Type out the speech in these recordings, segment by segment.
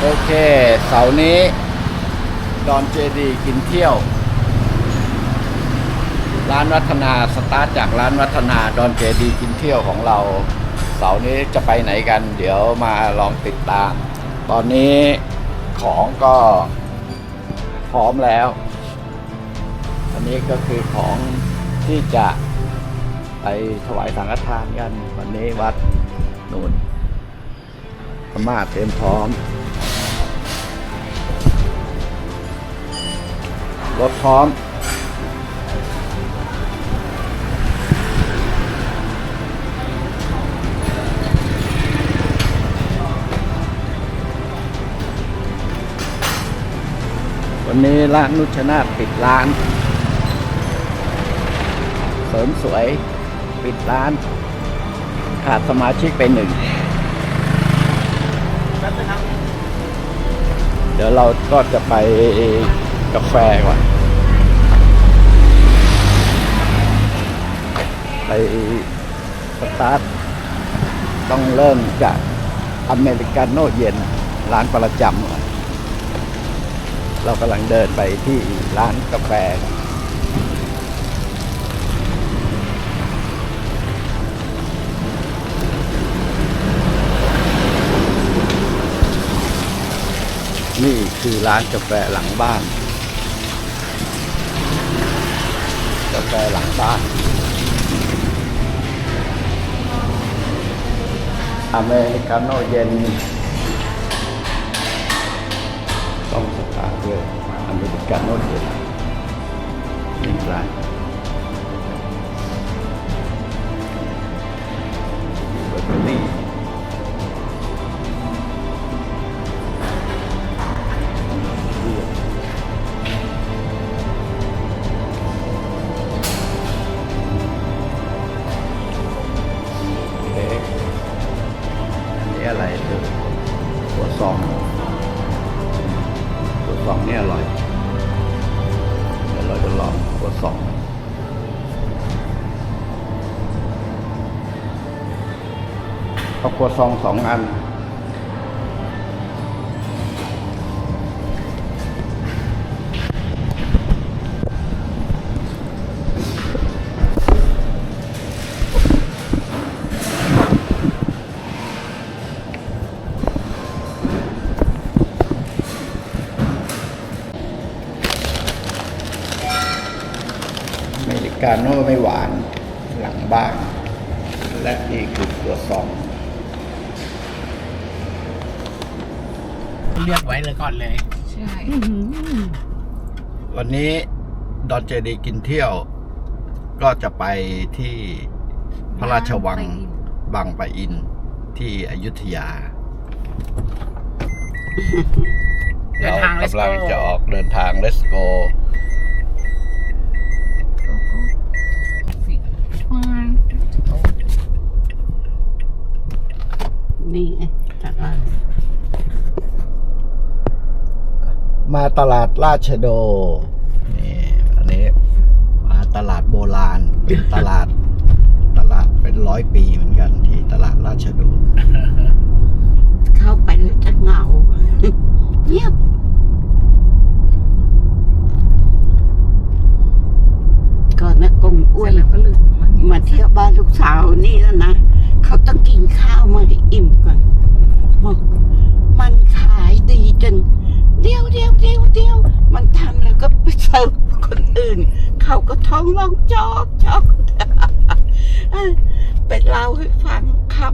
โอเค เสาร์นี้ ดอนเจดีกินเที่ยว ร้านวัฒนาสตาร์ทจากร้านวัฒนาดอนเจดีกินเที่ยวของเรา เสาร์นี้จะไปไหนกัน เดี๋ยวมาลองติดตาม ตอนนี้ของก็พร้อมแล้ว อันนี้ก็คือของที่จะไปถวายสังฆทานกัน วันนี้วัดนูนพม่าเตรียมพร้อม รถพร้อม วันนี้ร้านนุชนาปิดร้าน เสริมสวยปิดร้าน ขาดสมาชิกไปหนึ่งเดี๋ยวเราก็จะไป กาแฟก่อนไปสตาร์ทต้องเริ่มจากอเมริกาโน่เย็นร้านประจำก่อนเรากำลังเดินไปที่ร้านกาแฟ นี่คือร้านกาแฟหลังบ้าน แฟหลังบ้านอเมริกาโน่เย็นต้องสตาร์ทด้วยอเมริกาโน่เย็นนี่ร้าน เอาหัวซองสองอัน อเมริกาโน่ไม่หวานหลังบ้าน และนี่คือตัวซอง เลือกไว้เลยก่อนเลย ใช่ วันนี้ดอนเจดีกินเที่ยว ก็จะไปที่พระราชวังบางปะอินที่อยุธยา เดินเราทาง let's กำลัง go จะออกเดินทาง let's go นี่ไงจากร้าน มาตลาดราชโดนี่อันนี้มาตลาดโบราณเป็นตลาดตลาดเป็นร้อยปีเหมือนกันที่ตลาดราชโดเข้าไปแล้วจะเหงาเงียบก่อนนะกงอ้วนแล้วก็ลืมมาเที่ยวบ้านลูกสาวนี่แล้วนะ เขาต้องกินข้าวมาให้อิ่มก่อนบอกมันขายดีจน เดียวเดียวเดียวเดียวมันทำแล้วก็ไปเสิร์ฟคนอื่น เขาก็ท้องร้องจอกจอกเออไปเล่าให้ฟังคำ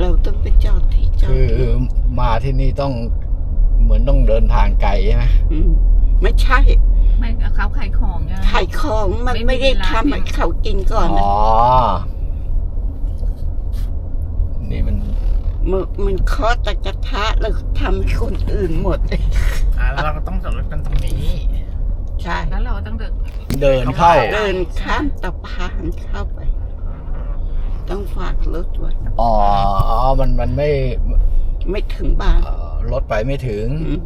เราต้องไปจอดที่จอดคือรถมาที่นี่ต้องเหมือนต้องเดินทางไกลใช่ไหมมไม่ใช่ไม่เขาขายของไงขายของมันไม่มีไม่ได้เวลาทำให้เขากินก่อนอ๋นะอนี่มัน มันมันเคาะแต่กระทะแล้วทำให้คนอื่นหมดอ่าแล้วเราก็ต้องจอดรถกันตรงนี้ ใช่ แล้วเราต้องเดินเดินเข้า เดินข้ามตะพานเข้าไป ต้องฝากรถไว้อ๋อ มันมันไม่ไม่ถึงบ้านเอ่อรถไปไม่ถึง อืม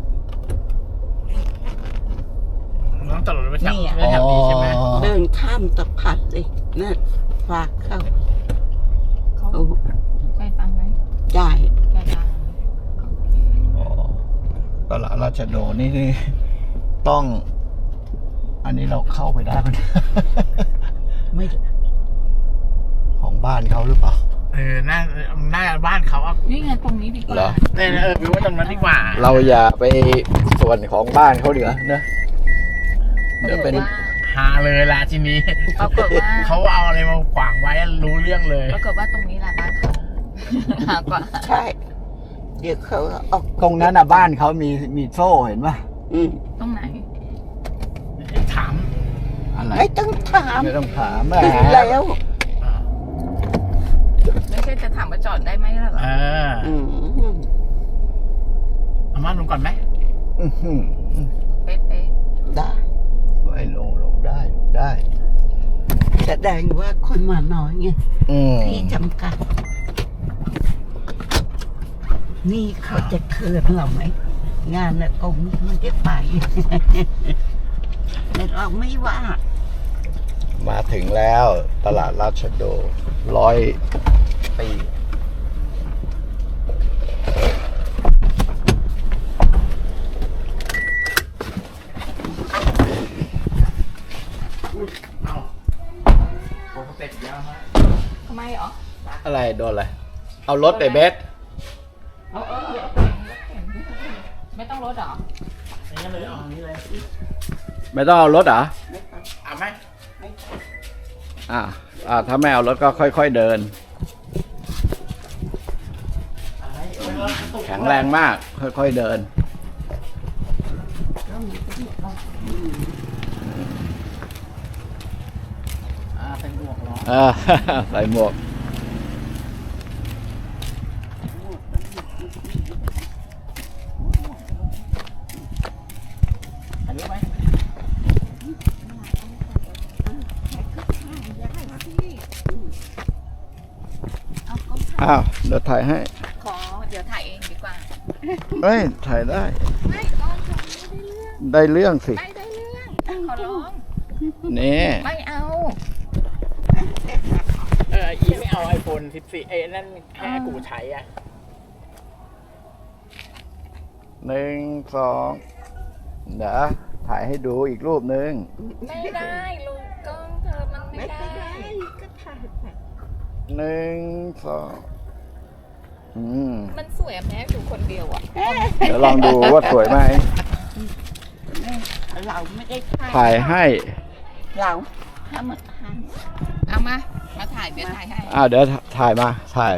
ต้องจอดรถไปแถวนี่อะแถวนี้ใช่ไหมอ๋อ เดินข้ามตะพานเลยนั่นฝากเข้าเขาโอ้จ่ ใช่ใช่ค่อ๋อตลาดราชโดนี่นี่ต้อง อันนี้เราเข้าไปได้ไหมไม่ของบ้านเขาหรือเปล่า เออหน้าหน้าบ้านเขาอะนี่ไงตรงนี้ดีกเหรอเนี่ยเออไปวว่าตรงนั้นดีกว่าเราอย่าไปส่วนของบ้านเขาเดี๋ยวนะเดี๋ยวเป็นหาเลยล่ะทีนี้ปรากฏว่าเขาเอาอะไรมาขวางไว้รู้เรื่องเลย ปรากฏว่าตรงนี้แหละ หากว่า ใช่ เดี๋ยวเขาออกตรงนั้นอะบ้านเขามีมีโซ่เห็นปะอืมตรงไหน ถามอะไรไม่ต้องถามไม่ต้องถามแหมถึงแล้วไม่ใช่จะถามว่าจอดได้ไหมล่ะเหรอเอออืมเอามาลงก่อนไหมอื้อหือเป๊ะได้ไว้ลงลงได้ลงได้ แสดงว่าคนมาน้อยไงอืมที่จำกัด นี่เขาจะเคืนเราไหม งานนะกงไม่ได้ไป แต่เราไม่ว่า มาถึงแล้วตลาดราชโดร้อยปีเอาโอ้เสร็จยาวมากๆทำไมเหรอ อะไรโดนอะไร เอารถไปเบสเอาเออเอาเอาไม่ต้องรถหรออย่างนี้เลยเอาอย่างนี้เลยไม่ต้องเอารถเหรอเอาไหมอ่าอ่าถ้าไม่เอารถก็ค่อย ๆเดิน แข็งแรงมาก ค่อย ๆเดิน อ่าเป็นหมวกเหรอเออ ใส่หมวก อันนี้ไหม เอากล้ องถ่ายอ้าวเดี๋ยวถ่ายให้ ขอเดี๋ยวถ่ายเองดีกว่า เอ้ย ถ่ายได้ ไม่กล้องถ่ายไม่ได้เรื่องได้เรื่องสิไม่ได้เรื่องขอร้องนี่ ไม่เอาเอออีไม่เอาไอโฟน14เอ้ยนั่นให้อากูใช้อะหนึ่งสองเดี๋ยวถ่ายให้ดูอีกรูปหนึ่งไม่ได้ลุงกล้องเธอมันไม่ไม่ได้เป็นไรก็ถ่ายไปหนึ่งสอง อืมมันสวยอะแม้อยู่คนเดียวอะเดี๋ยวลองดูว่าสวยไหม เราไม่ได้ถ่ายถ่ายให้ เราห้ามมาถ่ายเอามา มาถ่ายเดี๋ยวถ่ายให้อ่าเดี๋ยวถ่ายมา ถ่าย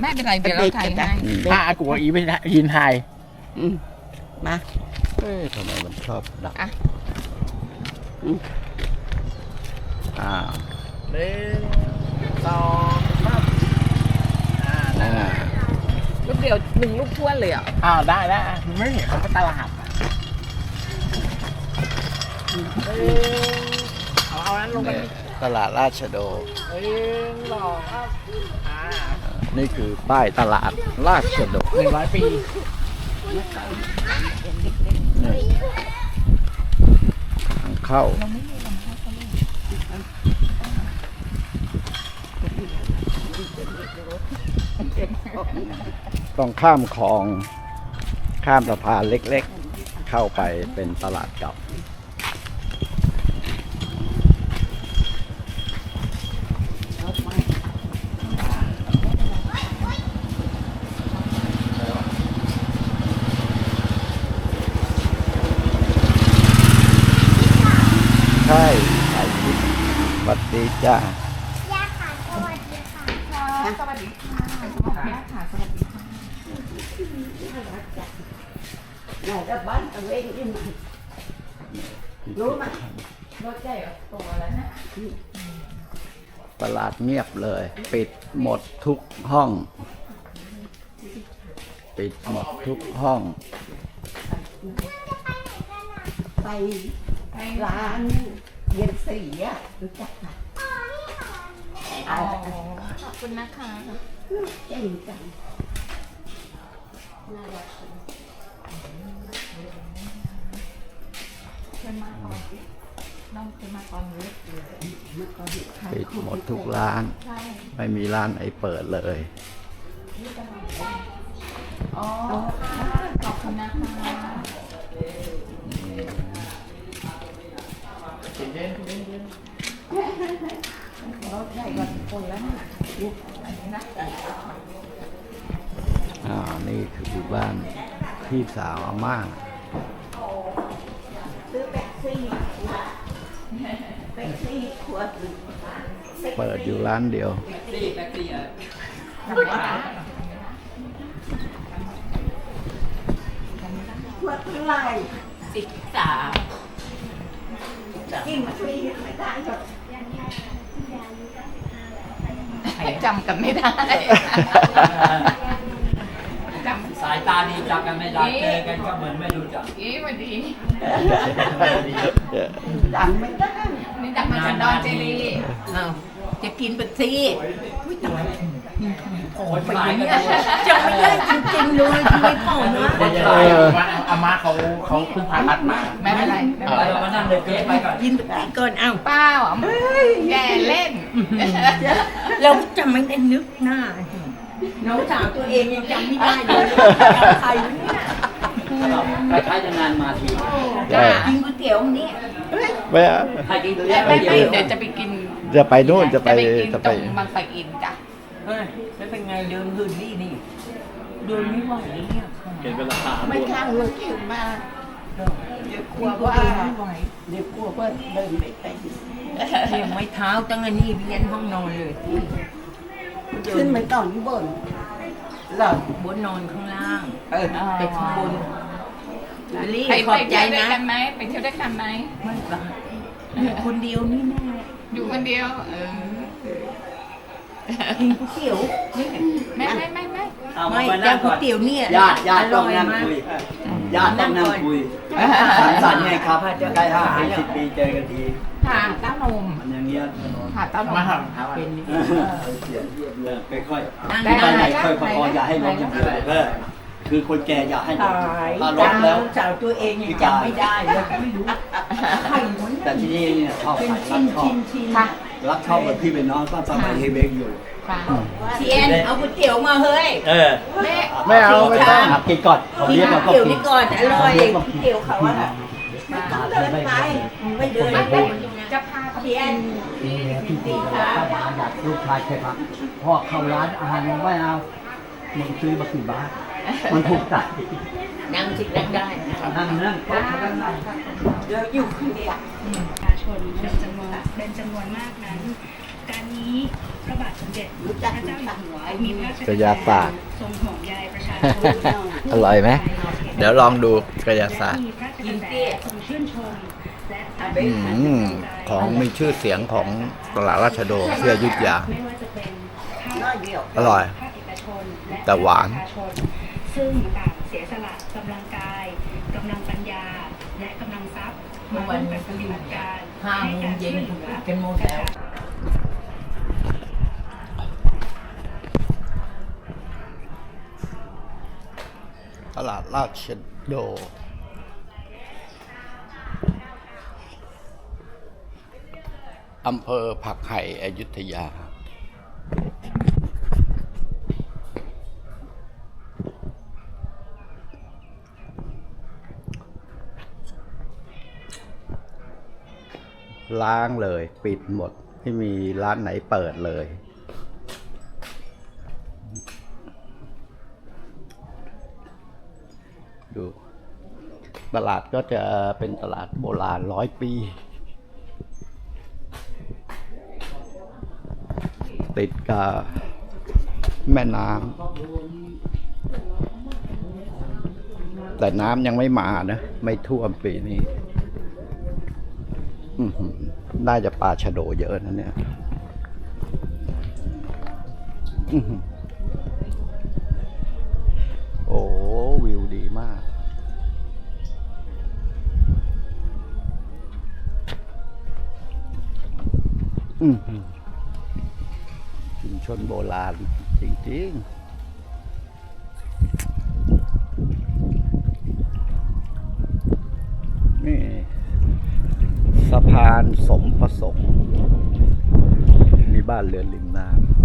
ไม่เป็นไรเดี๋ยวเราถ่ายให้อืมถ้าอากูกับอีไม่ได้ยินไทยอืมมาเอ๊ะทำไมมันชอบดักอะอ่าหนึ่งสองสามอ่าอ่า ลูกเดียวหนึ่งลูกท้วนเลยเหรอะอ้าวได้ได้มันไม่เห็นเขาไปตลาดอะหนึ่งเอาเอานั้นลงไปเนี่ยตลาดราชโดหนึ่งสองสามอ่านี่คือป้ายตลาดราชโดหนึ่งร้อยปี นี่ทางเข้า ต้องข้ามคลอง ข้ามสะพานเล็กๆ เข้าไปเป็นตลาดเก่าใช่ถ่ายคลิปสวัสดีจ้า สวัสดีค่ะสวัสดีค่ะสวัสดีค่ะ ไหน จะบ้านตัวเองที่ไหนรู้ไหมรถใหญ่กว่าตัวแล้วนะตลาดเงียบเลย ปิดหมดทุกห้อง ปิดหมดทุกห้อง ไปร้านเย็นสีอะรู้จักไหมอ๋อขอบคุณนะคะเจ๋งจัง หปิดหมดทุกร้านไม่มีร้านไหนเปิดเลย นี่ตลาอ๋อขอบคุณนะคะรถใหญ่กว่าคนแล้วนี่นะอ่า นี่คือบ้านพี่สาวอาม่า ซื้อแป๊บซี่แป๊บซี่ขวดหนึ่งเปิดอยู่ร้านเดียวขวดเท่าไหร่สิบสามกินฟรีไม่ได้หรอกจำกันไม่ได้จำสาย ตาดีจักกันไม่ได้เจอกันก็เหมือนไม่รู้จักอีวันดีดังไม่ได้นี่จำมาจากดอนเจลีอ้าวจะกินเป็ดซี่คนขายกันจะไม่ได้จริงๆเลยทำไมผอมวะเอออาม่าเขาเขาเพิ่งผ่าตัดมาไม่เป็นไรไม่เป็นไรเรามานั่งเลยเจ๊ไปก่อนกินเป็ดซี่ก่อนอ้าวเป้าอะแย่เล่นเราจะไม่ได้นึกหน้า น้องสาวตัวเองยังจำไม่ได้เลยจำใครวะเนี่ยคล้ายๆจะนานมาทีได้กินก๋วยเตี๋ยวนี่ไม่เอาใครกินไม่ไม่ไม่เดี๋ยวจะไปกินจะไปนู่นจะไปกินจะตไป รงบางปะอินจ้ะเฮ้ยแล้วเป็นไงเดินหืนนี่นี่เดินไม่ไหวเนี่ยเกินเป็นราคาไม่ข้างรถเข็นมาเดี๋ยวกลัวว่าเดินไม่ไหวเดี๋ยวกลัวว่าเดินไม่เป็นเรียงไม้เท้าตั้งอันนี้เรียนห้องนอนเลย ขึ้นไปต่อนบนเหรอบนนอนข้างล่างเออแต่ข้างบนรีไปขไปอบใจเที่ยวด้วยนะกันไหมไปเที่ยวด้วยกันไหมไม่ไปอยู่คนเดียวนี่แน่อยู่คนเดียว เออกินก๋วยเตี๋ยวไม่ไม่ไม่ไม่เอาไม่มาแต่นั่งก๋ก่วอยนเตี๋ยวเนี่ยญาติญาติต้องนั่งร่ยคุยมากญาติต้องนั่งคุยสังสรรค์ไงครับใกล้ห้าปีสิบปีเจอกันทีผ่าเต้านม มันอย่างเงี้ยผ่าเต้านมเป็นเสียงเริ่มค่อยนั่งๆไปไหนได้ค่อยประคองอย่าให้ล้มอย่างเดียวเออคือคนแก่อย่าให้ล้ตามยถ้าล้มแล้วสาวตัวเองยังจำไม่ได้เลยไม่รู้ใครวะเนี่ยแต่ที่นี่เนี่ยชอบเป็นขายชิรันกชอชิบนชินค่ะรักชอบเหมือนพี่เป็นน้องก็สมัยเฮเบกอยู่ค่ะเทียนเอาก๋วยเตี๋ยวมาเฮ้ยเออแม่ไม่เอาไม่ต้องอะกินก่อนผมกินเรียกมาก๋วยก็เตี๋ยวกินนี่ก่อนอร่อยก๋วยเตี๋ยวเขาอะไม่ต้องเดินไปไม่เดินไม่ไปไม่ จะพาเทียนพี่ตีขาอยากลูกชายเคยมาพ่อเข้าร้านอาหารยังไม่เอามึงซื้อมากี่บาทมันถูกใจนั่งสินั่งได้นั่งนั่งโต๊ะนั่งนั่งเดี๋ยวอยู่คนเดียวประชาชนเป็นจำนวนเป็นจำนวนมากนั้นการนี้พระบาทสมเด็จพระเจ้าอยู่หัวมีพระราชกระยาศาสตร์ทรงห่วงใยประชาชนอร่อยไหมเดี๋ยวลองดูกระยาศาสตร์มีพระราชกระแสทรงชื่นชมและสร้าง อืมของมีชื่อเสียงของตลาดราชโดเสื้อยุทธยาไม่ว่าจะเป็นภาคน้อยเดียวอร่อยภาคเอกชนและแต่หวานประชาชนซึ่งต่างเสียสละกำลังกายกำลังปัญญา และกำลังทรัพย์มาร่วมกันปฏิบัติการห้าให้โมกางรเย็ช่นวยเหลือกันหมดแล้วตลาดราชโด อำเภอผักไห่อยุธยา ล้างเลย ปิดหมด ไม่มีร้านไหนเปิดเลย ดู ตลาดก็จะเป็นตลาดโบราณร้อยปี ติดกับแม่น้ำแต่น้ำยังไม่มานะ ไม่ท่วมปีนี้น่าจะปลาชะโดเยอะนะเนี่ยโอ้วิวดีมากอืม ชนโบราณจริงๆนี่สะพานสมประสงค์มีบ้านเรือนริมน้ำ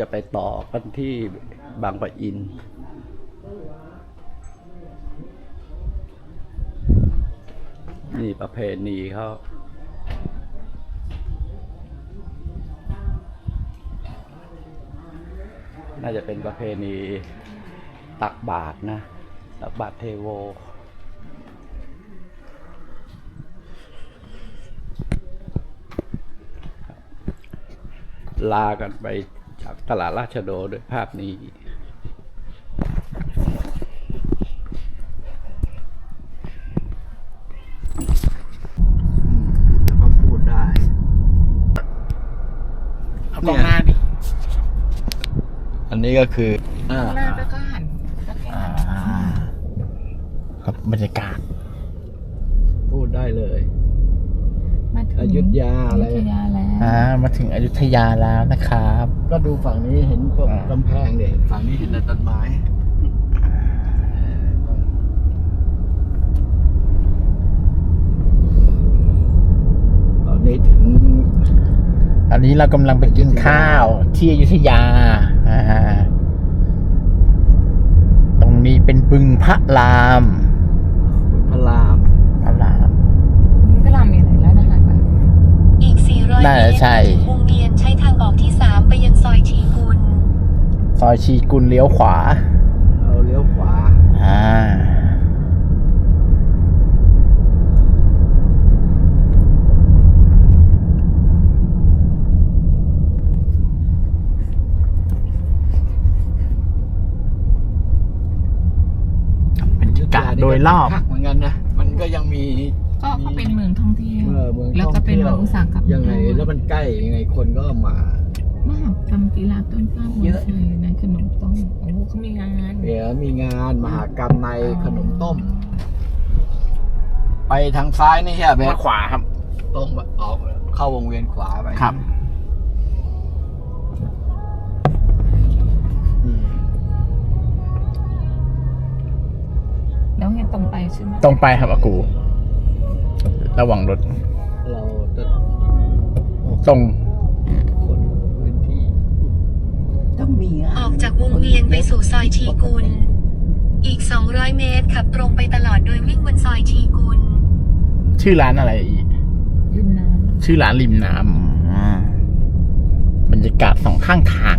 จะไปต่อกันที่บางปะอิน นี่ประเพณีเขาน่าจะเป็นประเพณีตักบาตรนะ ตักบาตรเทโวลากันไป จากตลาดราชโดด้วยภาพนี้แล้วก็พูดได้เอากล้องหน้าดิอันนี้ก็คืออ่าหน้าแล้วก็หันครับบรรยากาศ พูดได้เลย มาถึงอยุธยาอะไร อยุธยาแล้วอ่ามาถึงอยุธยาแล้วนะครับ ก็ดูฝั่งนี้เห็นพวกอ่า กำแพงเด็ฝั่งนี้เห็นแต่ต้นไม้ตอนนี้ถึงตอนนี้เรากำลังไปกินข้าวที่อยุธยาอ่าตรงนี้เป็นบึงพระราม พระรามพระราม นี่ก็ลามีอะไรแล้วนะคะ อีก 400 น่าเมจะตรใช่ถึงวงเวียนใช้ทางออกที่3ไปยังซอยทีกุล ซอยชีกุลเลี้ยวขวา เราเลี้ยวขวา อ่า บรรยากาศโดยรอบ คักเหมือนกันนะ มันก็ยังมี ก็ก็เป็นเมืองท่องเที่ยว เออเมืองแล้วก็เป็นท่เมืองอุตสาหกรรมยังไง แล้วมันใกล้ยังไงคนก็มามหากรรมกีฬาต้นกล้าเมืองไทยในขนมต้มโอ้โหเขามีงานเดี๋ยวมีงานมหากรรมในขนมต้ม ไปทางซ้ายนี่ใช่ไหมมาขวาครับ ตรงแบบออกเข้าวงเวียนขวาไปครับอืมแล้วไงตรงไปใช่ไหมตรงไปครับอากู ระวังรถ เราจะตรง คนพื้นที่ต้องมีอะออกจากวงเวียนไปสู่ซอยทีกุล อีก 200 เมตรขับตรงไปตลอดโดยวิ่งบนซอยทีกุล ชื่อร้านอะไรอีก ริมน้ชื่อร้านริมน้ำอ่าบรรยากาศสองข้างทาง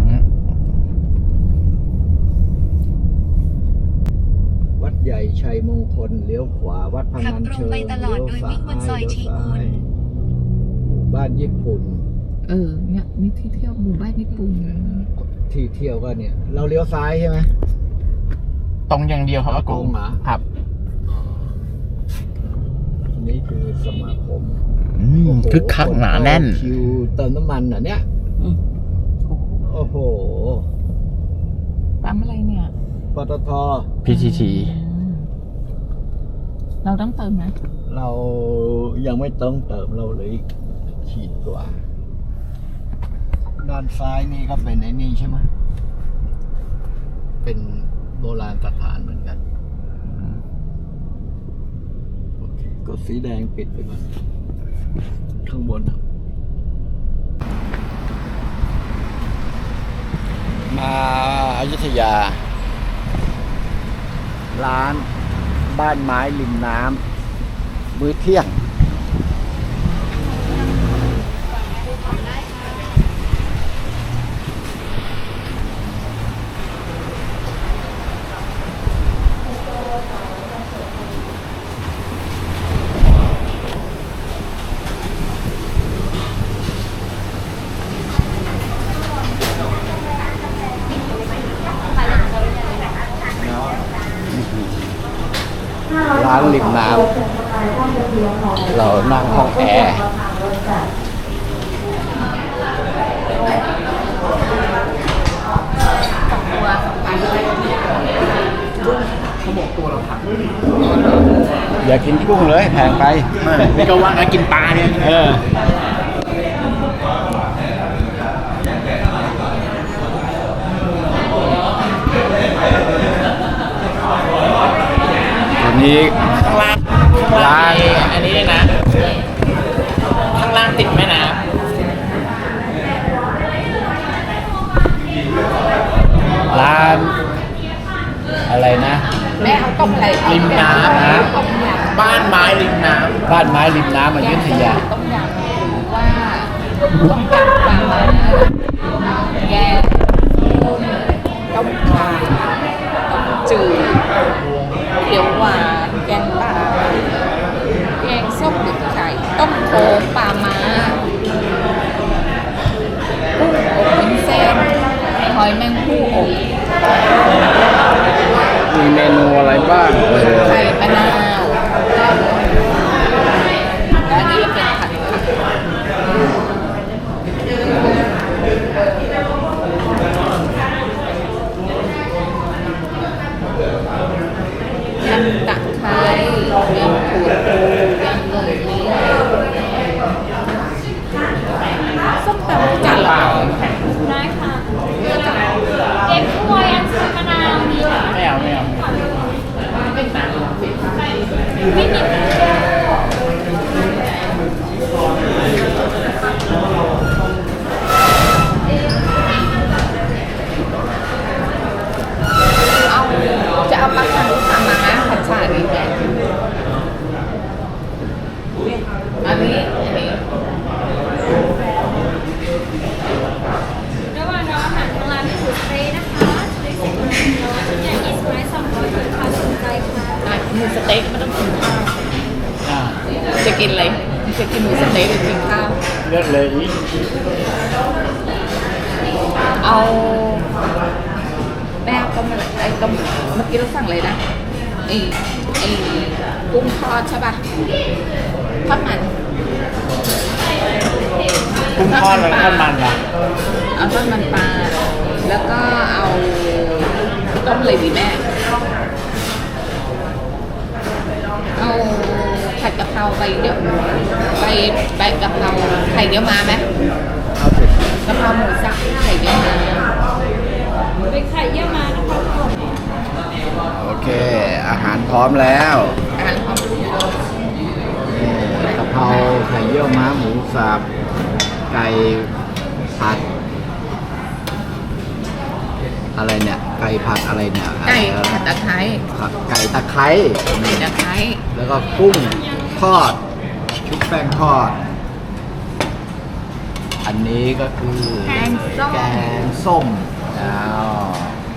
วัดให ญ่ชัยมงคลเลี้ยวขวาวัดพขับนันตรงเชิงไปตลอดโดยวิ่งบนซอยเลี้ทียวกุซ้าลยหมู่บ้านญี่ปุ่นำเออเนี่ยมีที่เที่ยวหมู่บ้านญี่ปุ่นที่เที่ยวก็เนี่ย เราเลี้ยวซ้ายใช่ไหมตรงอย่างเดียวครับอาตกูรงเหรอครับอันนี้คือสมาคมอืมคึกคักหนาแน่นคิวเติมน้ำมันเหรอเนี่ยอืมโอ้โหปั๊มอะไรเนี่ยปตท PTT อืม เราต้องเติมนะเรายังไม่ต้องเติมเราเลยขีดกว่า ด้านซ้ายนี่ก็เป็นไอ้นี่ใช่ไหมเป็นโบราณสถานเหมือนกันโอเคกดสีแดงปิดไปก่อนข้างบนอะมาอายุทยา ร้าน บ้านไม้ริมน้ำมื้อเที่ยง ร้านริมน้ำ เรานั่งห้องแอร์อย่ากินกุ้งเลยแพงไปนี่ก็ว่ากันกินปลาเนี่ยเอออันนี้ข้างล่าง ว่ามีอันนี้เลยนะ ข้างล่างติดแม่น้ร้าน อะไรนะ แม่เขาต้องอะไรริมน้ำนะบ้านไม้ริมน้ำบ้านไม้ริมน้ำอยุธยาต้มยำหรือว่าต้มยำปลาร้างต้มต้ขาต้มจืดเขียวหวาน ค้งปลาม้ากุ้งอบวุ้นเส้นหอยแมงผู้อบมีเมนูอะไรบ้างเออไข่มะนาวและอันนี้จะเป็นผัดผักยำตะไคร้ยำปูปูยำหมูนี้ส้มตำจัดเหรอ ได้ค่ะเก็บถ้วยอันชันมะนาวมีไหม ไม่เอาไม่เอา ไม่มี เอาจะเอาปลาคังปลาม้าผัดฉ่าดีไหมอันนี้อันนี้ ระหว่างรออาหารทางร้านมีสูตรสเต๊ะนะคะสเต๊ะสิบร้อยชุดใหญ่ยี่สิบไม้สองร้อยลูกค้าสนใจค่ะ อะ หมูสเต็กไม่ต้องกินข้าวอ่าจะกินอะไรจะกินหมูสเต็กหรือกินข้าวเลือกเลยอีกเอาแม่ก็มาไอ้ก็เมื่อกี้เราสั่งเลยนะไอ้ไอ้กุ้งทอดใช่ป่ะทอดมันกุ้งทอดแล้วทอดมันล่ะเอาทอดมันปลาแล้วก็เอาต้มเลยดีแม่ เอา ผัดกะเพราไปเดี๋ยวไปไปกะเพราไข่เดี๋ยวมาไหมเอาสิกะเพราหมูสับไข่เดี๋ยวมาเป็นไข่เยี่ยวมานะคะโอเค อาหารพร้อมแล้วอาหารพร้อมนี่กะเพราไข่เยี่ยวม้าหมูสับไก่ผัด อะไรเนี่ย ไก่ผัดอะไรเนี่ยไก่อะไรผัดนะตะไคร้ผัดไก่ตะไคร้ไก่ตะไคร้แล้วก็กุ้งทอด ชุบแป้งทอด อันนี้ก็คือแกงส้มแกงส้มอ้าว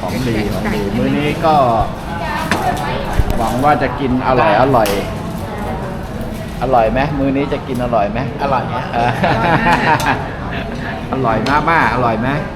ของดีของดีมื้อนี้ก็ หวังว่าจะกินอร่อยอร่อยอร่อยไหมมื้อนี้จะกินอร่อยไหมอร่อยไหมอร่อยมากมากๆอร่อยไหมอ